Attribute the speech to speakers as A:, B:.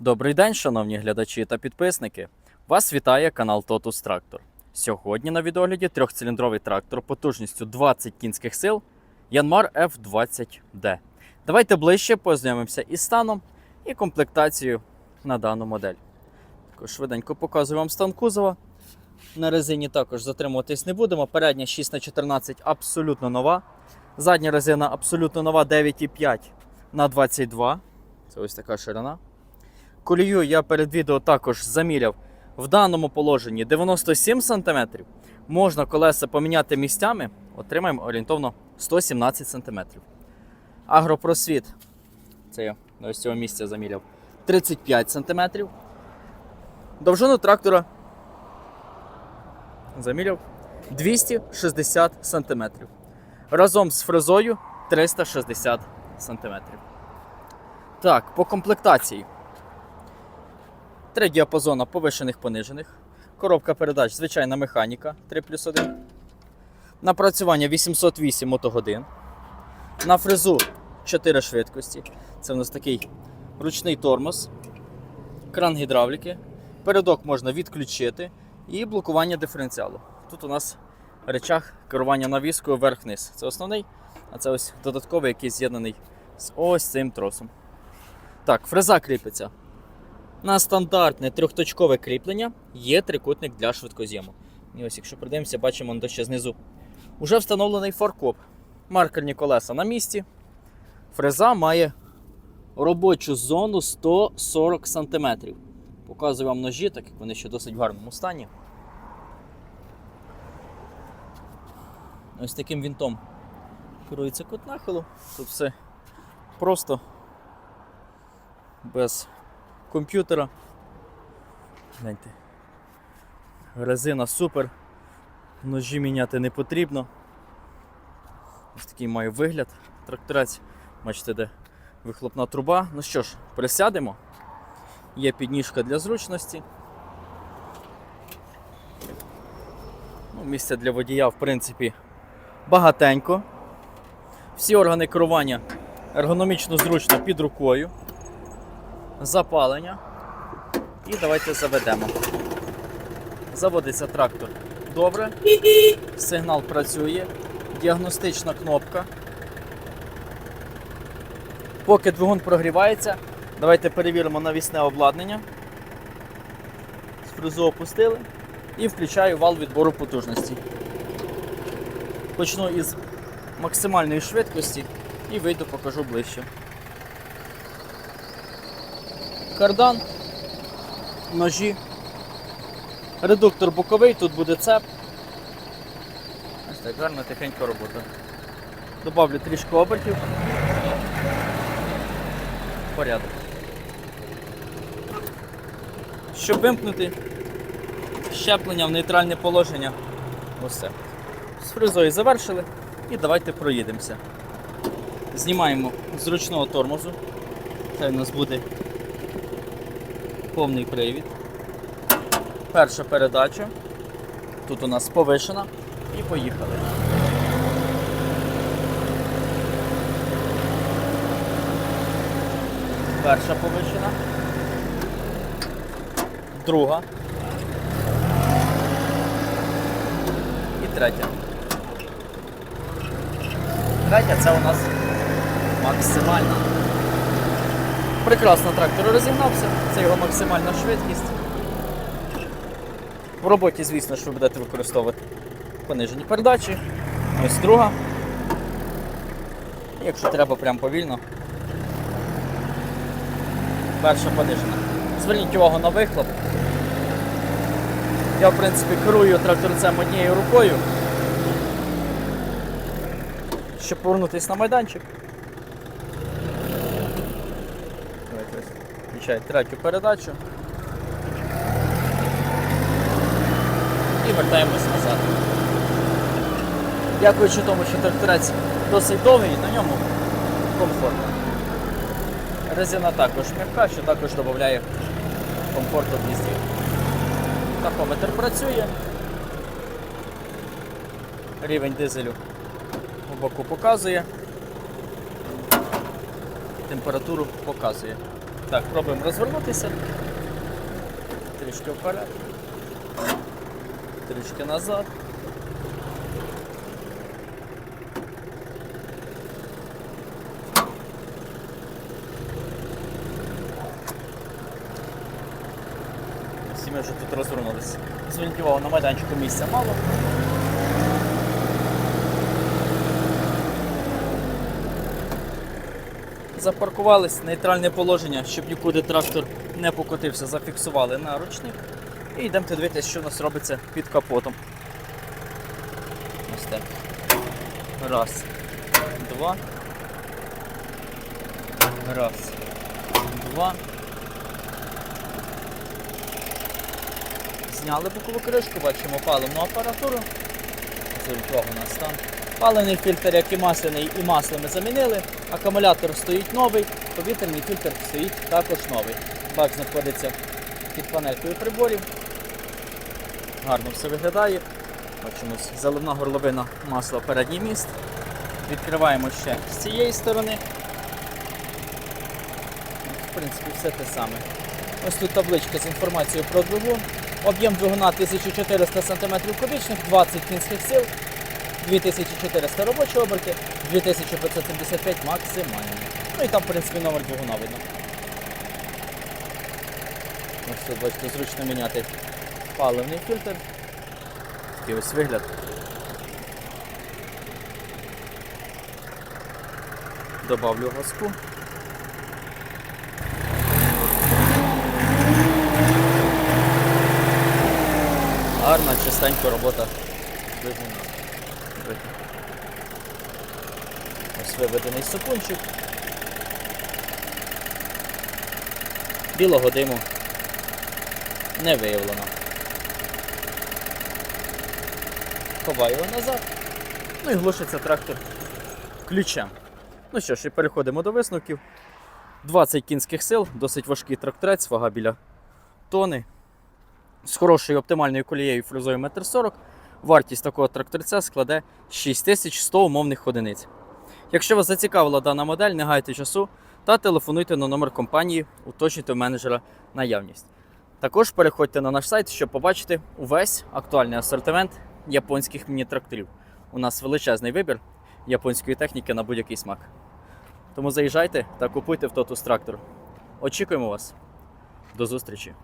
A: Добрий день, шановні глядачі та підписники. Вас вітає канал Totus Tractor. Сьогодні на відогляді трьохциліндровий трактор потужністю 20 кінських сил Yanmar F20D. Давайте ближче познайомимося із станом і комплектацією на дану модель. Також швиденько показую вам стан кузова. На резині також затримуватись не будемо. Передня 6х14 абсолютно нова. Задня резина абсолютно нова 9,5 на 22. Це ось така ширина. Колію я перед відео також заміряв в даному положенні 97 см. Можна колеса поміняти місцями, отримаємо орієнтовно 117 см. Агропросвіт, це я ось цього місця заміряв, 35 см. Довжину трактора заміряв 260 см. Разом з фрезою 360 см. Так, по комплектації. Три діапазона повишених понижених. Коробка передач, звичайна механіка 3 плюс 1. Напрацювання 808 мотогодин. На фрезу 4 швидкості. Це у нас такий ручний тормоз, кран гідравліки. Передок можна відключити і блокування диференціалу. Тут у нас речах керування навіскою вверх-вниз. Це основний, а це ось додатковий, який з'єднаний з ось цим тросом. Так, фреза кріпиться на стандартне трьохточкове кріплення є трикутник для швидкоз'єму. І ось, якщо придивимося, бачимо он ще знизу. Уже встановлений фаркоп. Маркерні колеса на місці. Фреза має робочу зону 140 см. Показую вам ножі, так як вони ще досить в гарному стані. Ось таким вінтом керується кут нахилу. Тут все просто без комп'ютера. Гляньте. Резина супер. Ножі міняти не потрібно. Ось такий має вигляд. Тракторець. Бачите, де вихлопна труба. Ну що ж, присядемо. Є підніжка для зручності. Ну, місця для водія, в принципі, багатенько. Всі органи керування ергономічно зручно під рукою запалення. І давайте заведемо. Заводиться трактор добре. Сигнал працює. Діагностична кнопка. Поки двигун прогрівається, давайте перевіримо навісне обладнання. Фрезу опустили і включаю вал відбору потужності. Почну із максимальної швидкості і вийду покажу ближче. Кардан, ножі, редуктор боковий, тут буде цеп. Ось так гарно тихенько робота. Добавлю трішки обертів. Порядок. Щоб вимкнути щеплення в нейтральне положення. Усе. З фрезою завершили і давайте проїдемося. Знімаємо з ручного тормозу. Це у нас буде повний привід. Перша передача. Тут у нас повишена. І поїхали. Перша повишена. Друга. І третя. Третя це у нас максимальна. Прекрасно трактор розігнався, це його максимальна швидкість. В роботі, звісно, що ви будете використовувати понижені передачі. Ось друга. Якщо треба прям повільно. Перша понижена. Зверніть увагу на вихлоп. Я, в принципі, керую тракторцем однією рукою. Щоб повернутися на майданчик. Давайте ось включаю третю передачу. І вертаємось назад. Дякуючи тому, що тракторець досить довгий, на ньому комфортно. Резина також м'яка, що також додає комфорту в їзді. Тахометр працює. Рівень дизелю у боку показує. Температуру показує. Так, пробуємо розвернутися. Трішки вперед. Трішки назад. Всі ми вже тут розвернулися. Зверніть на майданчику місця мало. Запаркувались, нейтральне положення, щоб нікуди трактор не покотився, зафіксували на ручник. І йдемо дивитися, що у нас робиться під капотом. Ось так. Раз. Два. Раз. Два. Зняли бокову кришку, бачимо паливну апаратуру. Зверніть увагу на стан. Паливний фільтр, як і масляний, і масло ми замінили. Акумулятор стоїть новий, повітряний фільтр стоїть також новий. Бак знаходиться під панелькою приборів. Гарно все виглядає. Бачимо заливна горловина масла передній міст. Відкриваємо ще з цієї сторони. В принципі, все те саме. Ось тут табличка з інформацією про двигун. Об'єм двигуна 1400 см кубічних, 20 кінських сил, 2400 робочі оберти, 2575 максимальні. Ну і там, в принципі, номер двигуна видно. Ось тут, бачите, зручно міняти паливний фільтр. Такий ось вигляд. Добавлю газку. Гарна, чистенька робота двигуна. Видно. Ось виведений супунчик. Білого диму не виявлено. Ховаю його назад. Ну і глушиться трактор ключем. Ну що ж, і переходимо до висновків. 20 кінських сил, досить важкий тракторець, вага біля тони. З хорошою оптимальною колією фрезою 1,40 м. Вартість такого тракторця складе 6100 умовних одиниць. Якщо вас зацікавила дана модель, не гайте часу та телефонуйте на номер компанії, уточнюйте у менеджера наявність. Також переходьте на наш сайт, щоб побачити увесь актуальний асортимент японських міні-тракторів. У нас величезний вибір японської техніки на будь-який смак. Тому заїжджайте та купуйте в Totus трактор. Очікуємо вас. До зустрічі!